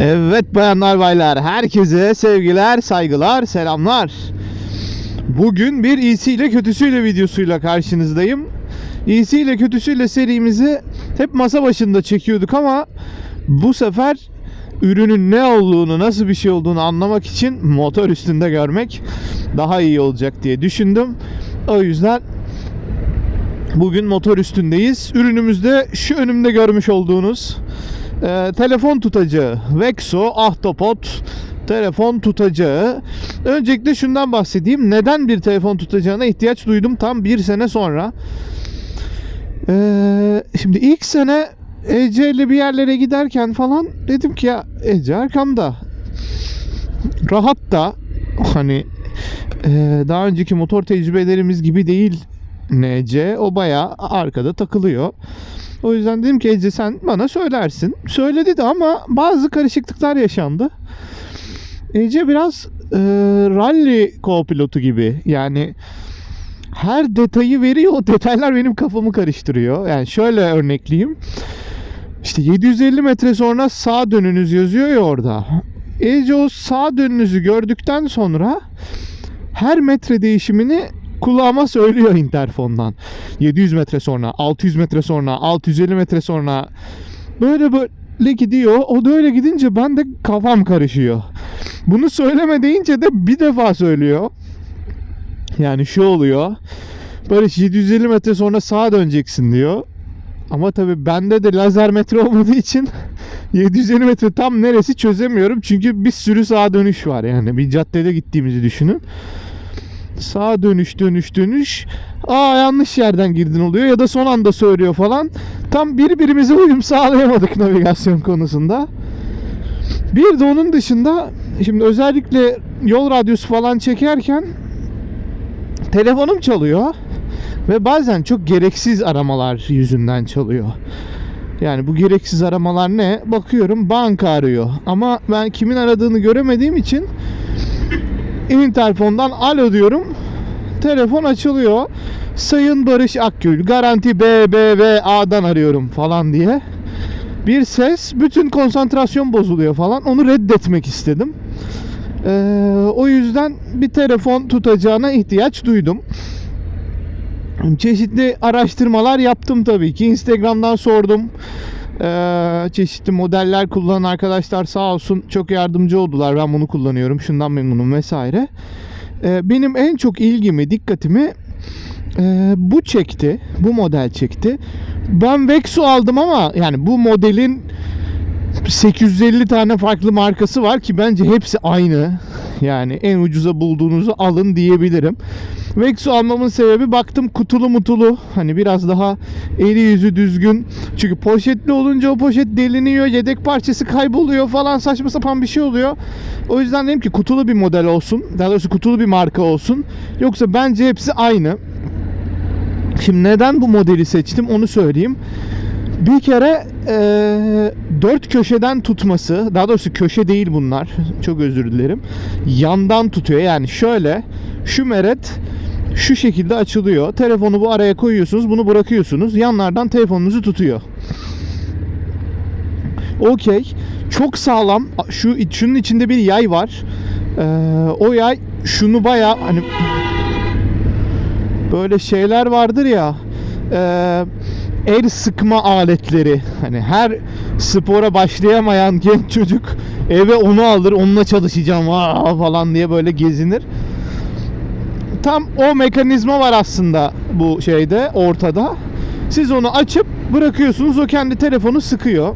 Evet bayanlar baylar herkese sevgiler saygılar selamlar. Bugün bir iyisiyle kötüsüyle videosuyla karşınızdayım. İyisiyle kötüsüyle serimizi hep masa başında çekiyorduk ama bu sefer ürünün ne olduğunu nasıl bir şey olduğunu anlamak için motor üstünde görmek daha iyi olacak diye düşündüm. O yüzden Bugün motor üstündeyiz. Ürünümüzde şu önümde görmüş olduğunuz e, telefon tutacağı. Vexo Ahtapot telefon tutacağı. Öncelikle şundan bahsedeyim. Neden bir telefon tutacağına ihtiyaç duydum tam bir sene sonra. E, şimdi ilk sene Ece ile bir yerlere giderken falan dedim ki ya Ece arkamda. Rahat da hani e, daha önceki motor tecrübelerimiz gibi değil NC. O bayağı arkada takılıyor. O yüzden dedim ki Ece sen bana söylersin. Söyledi de ama bazı karışıklıklar yaşandı. Ece biraz e, rally co-pilotu gibi. Yani her detayı veriyor. O detaylar benim kafamı karıştırıyor. Yani şöyle örnekleyeyim. İşte 750 metre sonra sağ dönünüz yazıyor ya orada. Ece o sağ dönünüzü gördükten sonra her metre değişimini kulağıma söylüyor interfondan. 700 metre sonra, 600 metre sonra, 650 metre sonra böyle böyle gidiyor. O da öyle gidince ben de kafam karışıyor. Bunu söyleme deyince de bir defa söylüyor. Yani şu oluyor. Böyle 750 metre sonra sağa döneceksin diyor. Ama tabii bende de lazer metre olmadığı için 750 metre tam neresi çözemiyorum. Çünkü bir sürü sağa dönüş var yani. Bir caddede gittiğimizi düşünün. Sağa dönüş dönüş dönüş. Aa yanlış yerden girdin oluyor ya da son anda söylüyor falan. Tam birbirimize uyum sağlayamadık navigasyon konusunda. Bir de onun dışında şimdi özellikle yol radyosu falan çekerken telefonum çalıyor ve bazen çok gereksiz aramalar yüzünden çalıyor. Yani bu gereksiz aramalar ne? Bakıyorum banka arıyor. Ama ben kimin aradığını göremediğim için interfondan alo diyorum. Telefon açılıyor. Sayın Barış Akgül garanti BBVA'dan arıyorum falan diye. Bir ses bütün konsantrasyon bozuluyor falan. Onu reddetmek istedim. Ee, o yüzden bir telefon tutacağına ihtiyaç duydum. Çeşitli araştırmalar yaptım tabii ki. Instagram'dan sordum. Ee, çeşitli modeller kullanan arkadaşlar sağ olsun çok yardımcı oldular. Ben bunu kullanıyorum. Şundan memnunum vesaire. Ee, benim en çok ilgimi, dikkatimi e, bu çekti. Bu model çekti. Ben Vexo aldım ama yani bu modelin 850 tane farklı markası var ki bence hepsi aynı. Yani en ucuza bulduğunuzu alın diyebilirim. Vexo almamın sebebi baktım kutulu mutulu hani biraz daha eli yüzü düzgün. Çünkü poşetli olunca o poşet deliniyor, yedek parçası kayboluyor falan saçma sapan bir şey oluyor. O yüzden dedim ki kutulu bir model olsun. Daha doğrusu kutulu bir marka olsun. Yoksa bence hepsi aynı. Şimdi neden bu modeli seçtim onu söyleyeyim. Bir kere e, dört köşeden tutması, daha doğrusu köşe değil bunlar. Çok özür dilerim. Yandan tutuyor. Yani şöyle şu meret şu şekilde açılıyor. Telefonu bu araya koyuyorsunuz, bunu bırakıyorsunuz. Yanlardan telefonunuzu tutuyor. Okey. Çok sağlam. Şu şunun içinde bir yay var. Ee, o yay şunu baya hani böyle şeyler vardır ya. Eee el sıkma aletleri. Hani her spora başlayamayan genç çocuk eve onu alır, onunla çalışacağım aa falan diye böyle gezinir. Tam o mekanizma var aslında bu şeyde ortada. Siz onu açıp bırakıyorsunuz o kendi telefonu sıkıyor.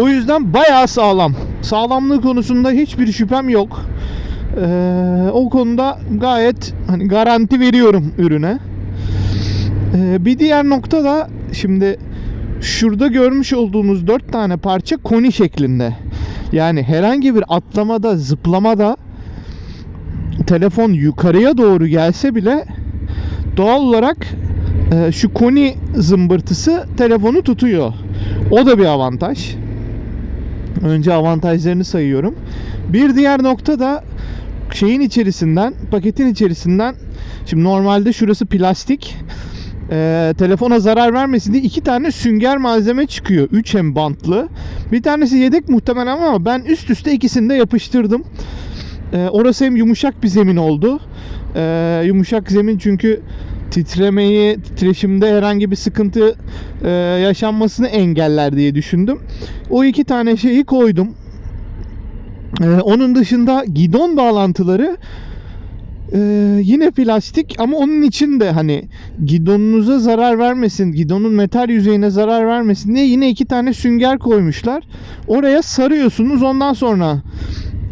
O yüzden bayağı sağlam. Sağlamlığı konusunda hiçbir şüphem yok. Ee, o konuda gayet hani garanti veriyorum ürüne. Ee, bir diğer nokta da şimdi şurada görmüş olduğunuz dört tane parça koni şeklinde. Yani herhangi bir atlamada, zıplamada telefon yukarıya doğru gelse bile doğal olarak e, şu koni zımbırtısı telefonu tutuyor. O da bir avantaj. Önce avantajlarını sayıyorum. Bir diğer nokta da şeyin içerisinden, paketin içerisinden şimdi normalde şurası plastik. E, telefona zarar vermesin diye iki tane sünger malzeme çıkıyor. 3M bantlı. Bir tanesi yedek muhtemelen ama ben üst üste ikisini de yapıştırdım. E, orası hem yumuşak bir zemin oldu. E, yumuşak zemin çünkü titremeyi, titreşimde herhangi bir sıkıntı e, yaşanmasını engeller diye düşündüm. O iki tane şeyi koydum. E, onun dışında gidon bağlantıları e, yine plastik ama onun için de hani gidonunuza zarar vermesin, gidonun metal yüzeyine zarar vermesin diye yine iki tane sünger koymuşlar. Oraya sarıyorsunuz ondan sonra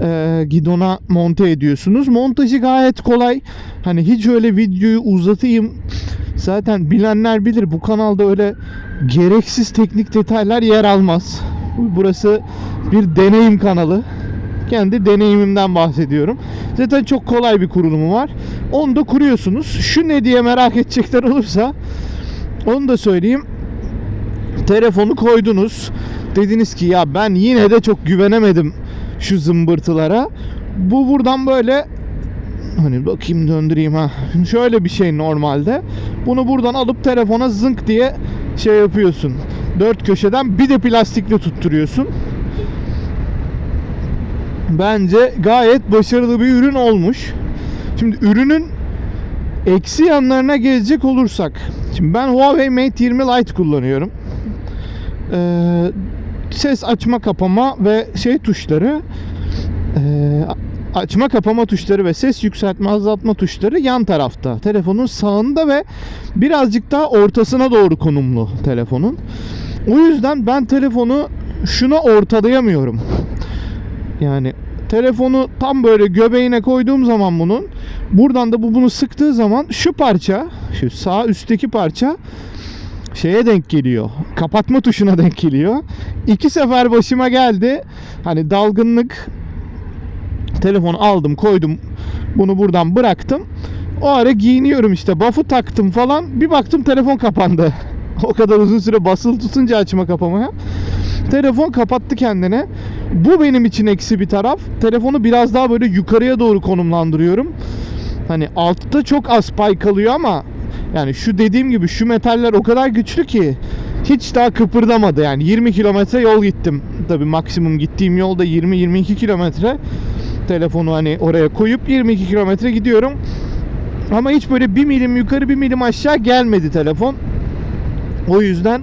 e, gidona monte ediyorsunuz. Montajı gayet kolay. Hani hiç öyle videoyu uzatayım. Zaten bilenler bilir bu kanalda öyle gereksiz teknik detaylar yer almaz. Burası bir deneyim kanalı. Kendi deneyimimden bahsediyorum. Zaten çok kolay bir kurulumu var. Onu da kuruyorsunuz. Şu ne diye merak edecekler olursa onu da söyleyeyim. Telefonu koydunuz. Dediniz ki ya ben yine de çok güvenemedim şu zımbırtılara. Bu buradan böyle hani bakayım döndüreyim ha. Şöyle bir şey normalde. Bunu buradan alıp telefona zınk diye şey yapıyorsun. Dört köşeden bir de plastikle tutturuyorsun. Bence gayet başarılı bir ürün olmuş. Şimdi ürünün eksi yanlarına gelecek olursak. Şimdi ben Huawei Mate 20 Lite kullanıyorum. Ee, ses açma kapama ve şey tuşları ee, açma kapama tuşları ve ses yükseltme azaltma tuşları yan tarafta. Telefonun sağında ve birazcık daha ortasına doğru konumlu telefonun. O yüzden ben telefonu şuna ortalayamıyorum. Yani telefonu tam böyle göbeğine koyduğum zaman bunun buradan da bu bunu sıktığı zaman şu parça şu sağ üstteki parça şeye denk geliyor. Kapatma tuşuna denk geliyor. İki sefer başıma geldi. Hani dalgınlık telefonu aldım koydum bunu buradan bıraktım. O ara giyiniyorum işte buff'ı taktım falan bir baktım telefon kapandı. o kadar uzun süre basılı tutunca açma kapamaya. Telefon kapattı kendine. Bu benim için eksi bir taraf. Telefonu biraz daha böyle yukarıya doğru konumlandırıyorum. Hani altta çok az pay kalıyor ama yani şu dediğim gibi şu metaller o kadar güçlü ki hiç daha kıpırdamadı yani 20 kilometre yol gittim. Tabi maksimum gittiğim yolda 20-22 kilometre. Telefonu hani oraya koyup 22 kilometre gidiyorum. Ama hiç böyle bir milim yukarı bir milim aşağı gelmedi telefon. O yüzden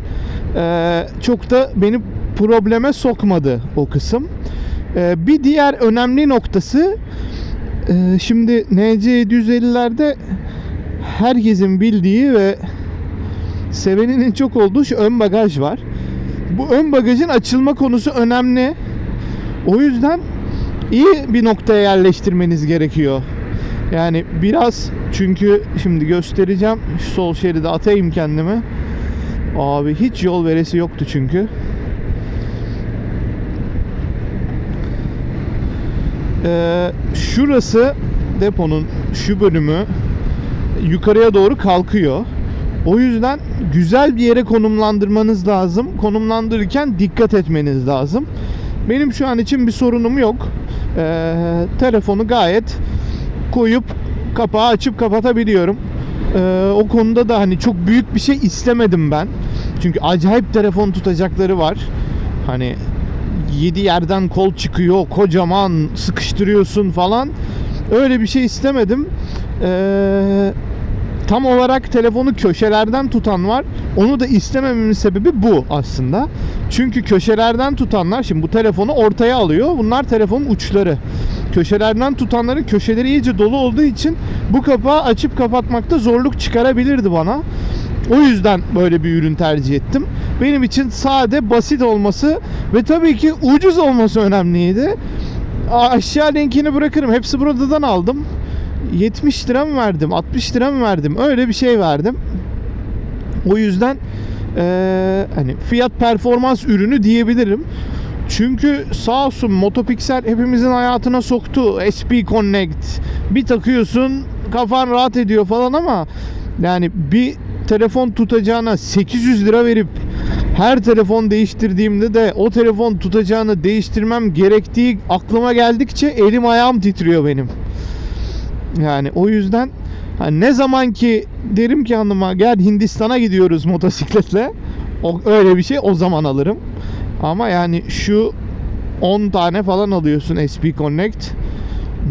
eee, çok da beni probleme sokmadı o kısım. Eee, bir diğer önemli noktası eee, şimdi NC750'lerde herkesin bildiği ve seveninin çok olduğu şu ön bagaj var. Bu ön bagajın açılma konusu önemli. O yüzden iyi bir noktaya yerleştirmeniz gerekiyor. Yani biraz çünkü şimdi göstereceğim. Şu sol şeride atayım kendimi. Abi hiç yol veresi yoktu çünkü. Ee, şurası deponun şu bölümü yukarıya doğru kalkıyor. O yüzden güzel bir yere konumlandırmanız lazım. Konumlandırırken dikkat etmeniz lazım. Benim şu an için bir sorunum yok. Ee, telefonu gayet koyup kapağı açıp kapatabiliyorum. Ee, o konuda da hani çok büyük bir şey istemedim ben. Çünkü acayip telefon tutacakları var. Hani 7 yerden kol çıkıyor, kocaman sıkıştırıyorsun falan. Öyle bir şey istemedim. Ee, tam olarak telefonu köşelerden tutan var. Onu da istemememin sebebi bu aslında. Çünkü köşelerden tutanlar şimdi bu telefonu ortaya alıyor. Bunlar telefonun uçları. Köşelerden tutanların köşeleri iyice dolu olduğu için bu kapağı açıp kapatmakta zorluk çıkarabilirdi bana. O yüzden böyle bir ürün tercih ettim. Benim için sade, basit olması ve tabii ki ucuz olması önemliydi. Aşağı linkini bırakırım. Hepsi buradan aldım. 70 lira mı verdim? 60 lira mı verdim? Öyle bir şey verdim. O yüzden eee, hani fiyat performans ürünü diyebilirim. Çünkü sağ olsun Motopixel hepimizin hayatına soktu. SP Connect. Bir takıyorsun kafan rahat ediyor falan ama yani bir telefon tutacağına 800 lira verip her telefon değiştirdiğimde de o telefon tutacağını değiştirmem gerektiği aklıma geldikçe elim ayağım titriyor benim. Yani o yüzden Hani ne zaman ki derim ki hanıma gel Hindistan'a gidiyoruz motosikletle. O, öyle bir şey o zaman alırım. Ama yani şu 10 tane falan alıyorsun SP Connect.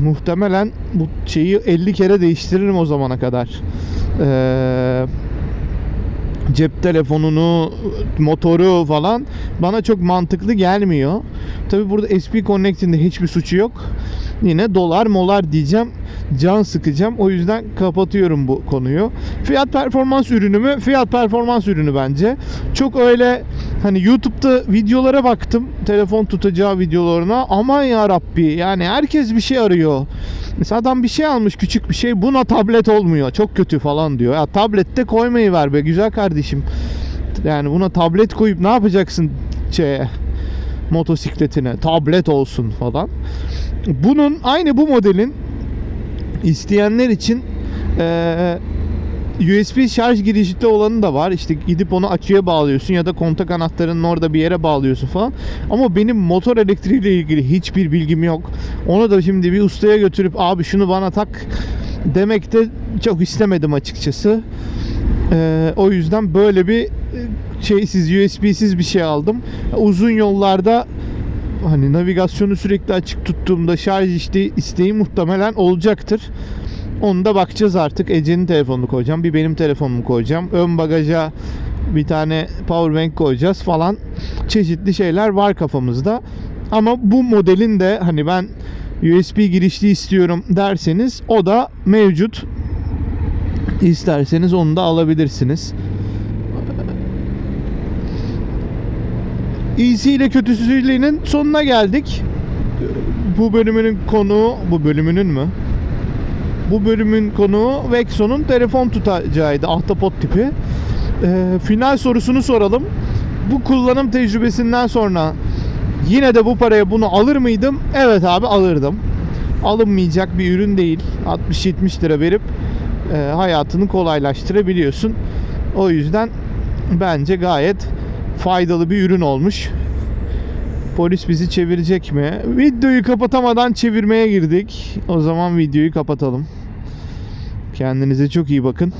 Muhtemelen bu şeyi 50 kere değiştiririm o zamana kadar. Eee cep telefonunu, motoru falan bana çok mantıklı gelmiyor. Tabi burada SP Connect'in hiçbir suçu yok. Yine dolar molar diyeceğim. Can sıkacağım. O yüzden kapatıyorum bu konuyu. Fiyat performans ürünü mü? Fiyat performans ürünü bence. Çok öyle hani YouTube'da videolara baktım. Telefon tutacağı videolarına. Aman ya Rabbi. Yani herkes bir şey arıyor. Mesela adam bir şey almış küçük bir şey. Buna tablet olmuyor. Çok kötü falan diyor. Ya tablette koymayı ver be güzel kardeşim. Yani buna tablet koyup ne yapacaksın şeye motosikletine tablet olsun falan. Bunun aynı bu modelin isteyenler için eee USB şarj girişli olanı da var. İşte gidip onu açıya bağlıyorsun ya da kontak anahtarının orada bir yere bağlıyorsun falan. Ama benim motor elektriğiyle ilgili hiçbir bilgim yok. Onu da şimdi bir ustaya götürüp abi şunu bana tak demek de çok istemedim açıkçası. Ee, o yüzden böyle bir e, şeysiz USB'siz bir şey aldım. Uzun yollarda hani navigasyonu sürekli açık tuttuğumda şarj işte isteği muhtemelen olacaktır. Onu da bakacağız artık. Ece'nin telefonunu koyacağım. Bir benim telefonumu koyacağım. Ön bagaja bir tane powerbank koyacağız falan. Çeşitli şeyler var kafamızda. Ama bu modelin de hani ben USB girişli istiyorum derseniz o da mevcut. İsterseniz onu da alabilirsiniz. İyisi ile kötüsüyleyinin sonuna geldik. Bu bölümünün konuğu, bu bölümünün mü? Bu bölümün konuğu Vexo'nun telefon tutacağıydı. Ahtapot tipi. Ee, final sorusunu soralım. Bu kullanım tecrübesinden sonra yine de bu paraya bunu alır mıydım? Evet abi alırdım. Alınmayacak bir ürün değil. 60-70 lira verip e, hayatını kolaylaştırabiliyorsun. O yüzden bence gayet faydalı bir ürün olmuş. Polis bizi çevirecek mi? Videoyu kapatamadan çevirmeye girdik. O zaman videoyu kapatalım. Kendinize çok iyi bakın.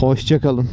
Hoşça kalın.